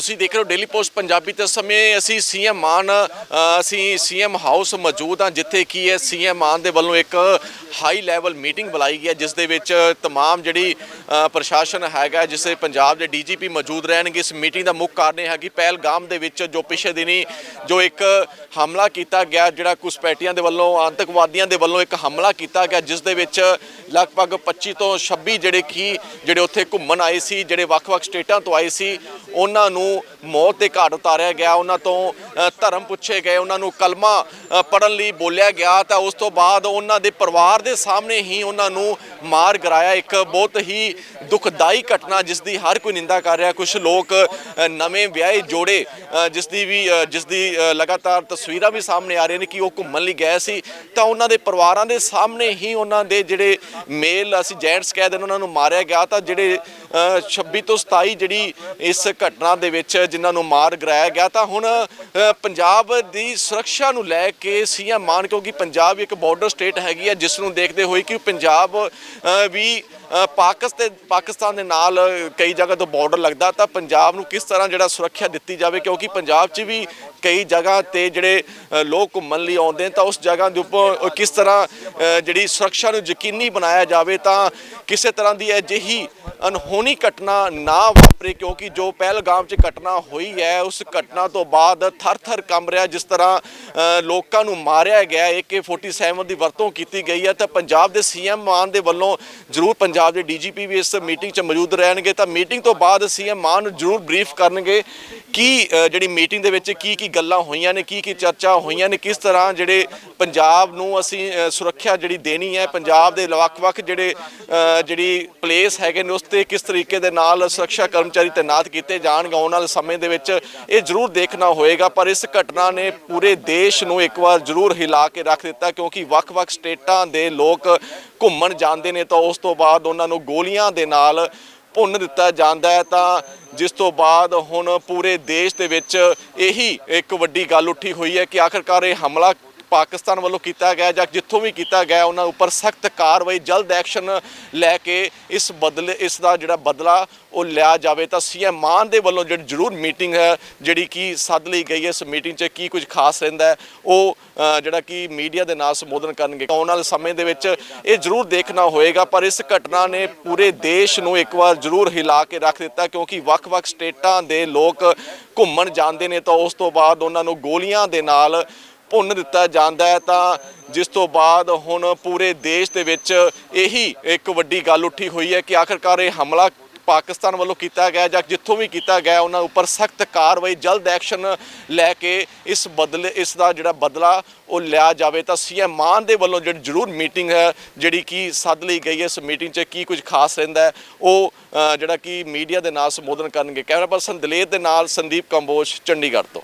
ਤੁਸੀਂ ਦੇਖ ਰਹੇ ਹੋ ਡੇਲੀ ਪੋਸਟ ਪੰਜਾਬੀ ਤੇ ਇਸ ਸਮੇਂ ਅਸੀਂ ਸੀਐਮ ਮਾਨ ਅ, ਅਸੀਂ ਸੀਐਮ ਹਾਊਸ ਮੌਜੂਦ ਹਾਂ ਜਿੱਥੇ ਕੀ ਹੈ ਸੀਐਮ ਮਾਨ ਦੇ ਵੱਲੋਂ ਇੱਕ ਹਾਈ ਲੈਵਲ ਮੀਟਿੰਗ ਬੁਲਾਈ ਗਈ ਹੈ ਜਿਸ ਦੇ ਵਿੱਚ तमाम ਜਿਹੜੀ ਅ, ਪ੍ਰਸ਼ਾਸਨ ਹੈਗਾ ਜਿਸੇ ਪੰਜਾਬ ਦੇ ਡੀਜੀਪੀ ਮੌਜੂਦ ਰਹਿਣਗੇ ਇਸ ਮੀਟਿੰਗ ਦਾ ਮੁੱਖ ਕਾਰਨ ਇਹ ਹੈ ਕਿ ਪਹਿਲਗਾਮ ਦੇ ਵਿੱਚ ਜੋ ਪਿਛਲੇ ਦਿਨੀ ਜੋ ਇੱਕ ਹਮਲਾ ਕੀਤਾ ਗਿਆ ਜਿਹੜਾ ਕੁਸਪੈਟੀਆਂ ਦੇ ਵੱਲੋਂ ਆਤੰਕਵਾਦੀਆਂ ਦੇ ਵੱਲੋਂ ਇੱਕ ਹਮਲਾ ਕੀਤਾ ਗਿਆ ਜਿਸ ਦੇ ਵਿੱਚ ਲਗਭਗ 25 ਤੋਂ 26 ਜਿਹੜੇ ਕੀ ਜਿਹੜੇ ਉੱਥੇ ਘੁੰਮਣ ਆਏ ਸੀ ਜਿਹੜੇ ਵੱਖ-ਵੱਖ ਸਟੇਟਾਂ ਤੋਂ ਆਏ ਸੀ ਉਹਨਾਂ ਨੂੰ を ਮੌਤ ਦੇ ਘਾਟ ਉਤਾਰਿਆ ਗਿਆ। ਉਹਨਾਂ ਤੋਂ ਧਰਮ ਪੁੱਛੇ ਗਏ ਉਹਨਾਂ ਨੂੰ ਕਲਮਾ ਅ, ਪੜ੍ਹਨ ਲਈ ਬੋਲਿਆ ਗਿਆ। ਤਾਂ ਉਸ ਤੋਂ ਬਾਅਦ ਉਹਨਾਂ ਦੇ ਪਰਿਵਾਰ ਦੇ ਸਾਹਮਣੇ ਹੀ ਉਹਨਾਂ ਨੂੰ ਮਾਰ ਗਰਾਇਆ। ਇੱਕ ਬਹੁਤ ਹੀ ਦੁਖਦਾਈ ਘਟਨਾ ਜਿਸ ਦੀ ਹਰ ਕੋਈ ਨਿੰਦਾ ਕਰ ਰਿਹਾ। ਕੁਝ ਲੋਕ ਨਵੇਂ ਵਿਆਹੇ ਜੋੜੇ ਜਿਸ ਦੀ ਵੀ ਜਿਸ ਦੀ ਲਗਾਤਾਰ ਤਸਵੀਰਾਂ ਵੀ ਸਾਹਮਣੇ ਆ ਰਹੀਆਂ ਨੇ ਕਿ ਉਹ ਘੁੰਮਣ ਲਈ ਗਏ ਸੀ। ਤਾਂ ਉਹਨਾਂ ਦੇ ਪਰਿਵਾਰਾਂ ਦੇ ਸਾਹਮਣੇ ਹੀ ਉਹਨਾਂ ਦੇ ਜਿਹੜੇ ਮੇਲ ਅਸੀਂ ਜੈਂਟਸ ਕਹਿ ਦਿੰਦੇ ਉਹਨਾਂ ਨੂੰ ਮਾਰਿਆ ਗਿਆ। ਤਾਂ ਜਿਹੜੇ ਅ, 26 ਤੋਂ 27 ਜਿਹੜੀ ਇਸ ਘਟਨਾ ਦੇ ਵਿੱਚ ਜਿਨ੍ਹਾਂ ਨੂੰ ਮਾਰ ਗਰਾਇਆ ਗਿਆ ਤਾਂ ਹੁਣ ਪੰਜਾਬ ਦੀ ਸੁਰੱਖਿਆ ਨੂੰ ਲੈ ਕੇ ਸੀਐਮ ਮਾਨ ਕਿਉਂਕਿ ਪੰਜਾਬ ਇੱਕ ਬਾਰਡਰ ਸਟੇਟ ਹੈਗੀ ਹੈ ਜਿਸ ਨੂੰ ਦੇਖਦੇ ਹੋਏ ਕਿ ਪੰਜਾਬ ਵੀ ਅ, ਪਾਕਿਸਤਾਨ ਪਾਕਿਸਤਾਨ ਦੇ ਨਾਲ ਕਈ ਜਗ੍ਹਾ ਤੋਂ ਬਾਰਡਰ ਲੱਗਦਾ ਤਾਂ ਪੰਜਾਬ ਨੂੰ ਕਿਸ ਤਰ੍ਹਾਂ ਜਿਹੜਾ ਸੁਰੱਖਿਆ ਦਿੱਤੀ ਜਾਵੇ? ਕਿਉਂਕਿ ਪੰਜਾਬ 'ਚ ਵੀ ਕਈ ਜਗ੍ਹਾ ਤੇ ਜਿਹੜੇ ਲੋਕ ਘੁੰਮਣ ਲਈ ਆਉਂਦੇ ਤਾਂ ਉਸ ਜਗ੍ਹਾ ਦੇ ਉੱਪਰ ਕਿਸ ਤਰ੍ਹਾਂ ਜਿਹੜੀ ਸੁਰੱਖਿਆ ਨੂੰ ਯਕੀਨੀ ਬਣਾਇਆ ਜਾਵੇ ਤਾਂ ਕਿਸੇ ਤਰ੍ਹਾਂ ਦੀ ਅਜਿਹੀ ਅਨਹੋਣੀ ਘਟਨਾ ਨਾ ਵਾਪਰੇ ਕਿਉਂਕਿ ਜੋ ਪਹਿਲਗਾਮ 'ਚ ਘਟਨਾ ਹੋਈ ਹੈ, ਉਸ ਘਟਨਾ ਤੋਂ ਬਾਅਦ ਥਰ-ਥਰ ਕੰਬ ਰਿਹਾ, ਜਿਸ ਤਰ੍ਹਾਂ ਲੋਕਾਂ ਨੂੰ ਮਾਰਿਆ ਗਿਆ। AK47 ਦੀ ਵਰਤੋਂ ਕੀਤੀ ਗਈ ਹੈ। ਤਾਂ ਪੰਜਾਬ ਦੇ ਸੀਐਮ ਮਾਨ ਦੇ ਵੱਲੋਂ ਜ਼ਰੂਰ ਪੰਜਾਬ ਦੇ ਡੀਜੀਪੀ ਵੀ ਇਸ ਮੀਟਿੰਗ 'ਚ ਮੌਜੂਦ ਰਹਿਣਗੇ। ਤਾਂ ਮੀਟਿੰਗ ਤੋਂ ਬਾਅਦ ਸੀਐਮ ਮਾਨ ਨੂੰ ਜ਼ਰੂਰ ਬਰੀਫ ਕਰਨਗੇ ਕੀ ਜਿਹੜੀ ਮੀਟਿੰਗ ਦੇ ਵਿੱਚ ਕੀ ਕੀ ਗੱਲਾਂ ਹੋਈਆਂ ਨੇ, ਕੀ ਕੀ ਚਰਚਾ ਹੋਈਆਂ ਨੇ, ਕਿਸ ਤਰ੍ਹਾਂ ਜਿਹੜੇ ਪੰਜਾਬ ਨੂੰ ਅਸੀਂ ਸੁਰੱਖਿਆ ਜਿਹੜੀ ਦੇਣੀ ਹੈ, ਪੰਜਾਬ ਦੇ ਵੱਖ-ਵੱਖ ਜਿਹੜੇ ਜਿਹੜੀ ਪਲੇਸ ਹੈਗੇ ਨੇ, ਉਸ ਤੇ ਕਿਸ ਤਰੀਕੇ ਦੇ ਨਾਲ ਸੁਰੱਖਿਆ ਕਰਮਚਾਰੀ ਤੈਨਾਤ ਕੀਤੇ ਜਾਣਗੇ, ਆਉਣ ਵਾਲੇ ਸਮੇਂ ਦੇ ਵਿੱਚ ਇਹ ਜ਼ਰੂਰ ਦੇਖਣਾ ਹੋਏਗਾ। ਪਰ ਇਸ ਘਟਨਾ ਨੇ ਪੂਰੇ ਦੇਸ਼ ਨੂੰ ਇੱਕ ਵਾਰ ਜ਼ਰੂਰ ਹਿਲਾ ਕੇ ਰੱਖ ਦਿੱਤਾ, ਕਿਉਂਕਿ ਵੱਖ-ਵੱਖ ਸਟੇਟਾਂ ਦੇ ਲੋਕ ਘੁੰਮਣ ਜਾਂਦੇ ਨੇ ਤਾਂ ਉਸ ਤੋਂ ਬਾਅਦ ਉਹਨਾਂ ਨੂੰ ਗੋਲੀਆਂ ਦੇ ਨਾਲ ਭੁੰਨ ਦਿੱਤਾ ਜਾਂਦਾ ਹੈ। ਤਾਂ ਜਿਸ ਤੋਂ ਬਾਅਦ ਹੁਣ ਪੂਰੇ ਦੇਸ਼ ਦੇ ਵਿੱਚ ਇਹੀ ਇੱਕ ਵੱਡੀ ਗੱਲ ਉੱਠੀ ਹੋਈ ਹੈ ਕਿ ਆਖਰਕਾਰ ਇਹ ਹਮਲਾ ਪਾਕਿਸਤਾਨ ਵੱਲੋਂ ਕੀਤਾ ਗਿਆ ਜਾਂ ਜਿੱਥੋਂ ਵੀ ਕੀਤਾ ਗਿਆ, ਉਹਨਾਂ ਉੱਪਰ ਸਖਤ ਕਾਰਵਾਈ, ਜਲਦ ਐਕਸ਼ਨ ਲੈ ਕੇ ਇਸ ਬਦਲੇ, ਇਸ ਦਾ ਜਿਹੜਾ ਬਦਲਾ ਉਹ ਲਿਆ ਜਾਵੇ। ਤਾਂ ਸੀਐਮ ਮਾਨ ਦੇ ਵੱਲੋਂ ਜਿਹੜੀ ਜ਼ਰੂਰ ਮੀਟਿੰਗ ਹੈ, ਜਿਹੜੀ ਕਿ ਸੱਦ ਲਈ ਗਈ ਹੈ, ਇਸ ਮੀਟਿੰਗ 'ਚ ਕੀ ਕੁਝ ਖਾਸ ਰਹਿੰਦਾ ਉਹ ਜਿਹੜਾ ਕਿ ਮੀਡੀਆ ਦੇ ਨਾਲ ਸੰਬੋਧਨ ਕਰਨਗੇ। ਆਉਣ ਵਾਲੇ ਸਮੇਂ ਦੇ ਵਿੱਚ ਇਹ ਜ਼ਰੂਰ ਦੇਖਣਾ ਹੋਏਗਾ, ਪਰ ਇਸ ਘਟਨਾ ਨੇ ਪੂਰੇ ਦੇਸ਼ ਨੂੰ ਇੱਕ ਵਾਰ ਜ਼ਰੂਰ ਹਿਲਾ ਕੇ ਰੱਖ ਦਿੱਤਾ, ਕਿਉਂਕਿ ਵੱਖ-ਵੱਖ ਸਟੇਟਾਂ ਦੇ ਲੋਕ ਘੁੰਮਣ ਜਾਂਦੇ ਨੇ, ਤਾਂ ਉਸ ਤੋਂ ਬਾਅਦ ਉਹਨਾਂ ਨੂੰ ਗੋਲੀਆਂ ਦੇ ਨਾਲ ਭੁੰਨ ਦਿੱਤਾ ਜਾਂਦਾ ਹੈ, ਤਾਂ ਜਿਸ ਤੋਂ ਬਾਅਦ ਹੁਣ ਪੂਰੇ ਦੇਸ਼ ਦੇ ਵਿੱਚ ਇਹੀ ਇੱਕ ਵੱਡੀ ਗੱਲ ਉੱਠੀ ਹੋਈ ਹੈ ਕਿ ਆਖਰਕਾਰ ਇਹ ਹਮਲਾ ਪਾਕਿਸਤਾਨ ਵੱਲੋਂ ਕੀਤਾ ਗਿਆ ਜਾਂ ਜਿੱਥੋਂ ਵੀ ਕੀਤਾ ਗਿਆ, ਉਹਨਾਂ ਉੱਪਰ ਸਖਤ ਕਾਰਵਾਈ, ਜਲਦ ਐਕਸ਼ਨ ਲੈ ਕੇ ਇਸ ਬਦਲੇ, ਇਸ ਦਾ ਜਿਹੜਾ ਬਦਲਾ ਉਹ ਲਿਆ ਜਾਵੇ। ਤਾਂ ਸੀਐਮ ਮਾਨ ਦੇ ਵੱਲੋਂ ਜਿਹੜੀ ਜ਼ਰੂਰ ਮੀਟਿੰਗ ਹੈ, ਜਿਹੜੀ ਕਿ ਸੱਦ ਲਈ ਗਈ ਹੈ, ਇਸ ਮੀਟਿੰਗ 'ਚ ਕੀ ਕੁਝ ਖਾਸ ਰਹਿੰਦਾ ਹੈ, ਉਹ ਜਿਹੜਾ ਕਿ ਮੀਡੀਆ ਦੇ ਨਾਲ ਸੰਬੋਧਨ ਕਰਨਗੇ। ਕੈਮਰਾ ਪਰਸਨ ਦਲੇਰ ਦੇ ਨਾਲ ਸੰਦੀਪ ਕੰਬੋਜ, ਚੰਡੀਗੜ੍ਹ ਤੋਂ।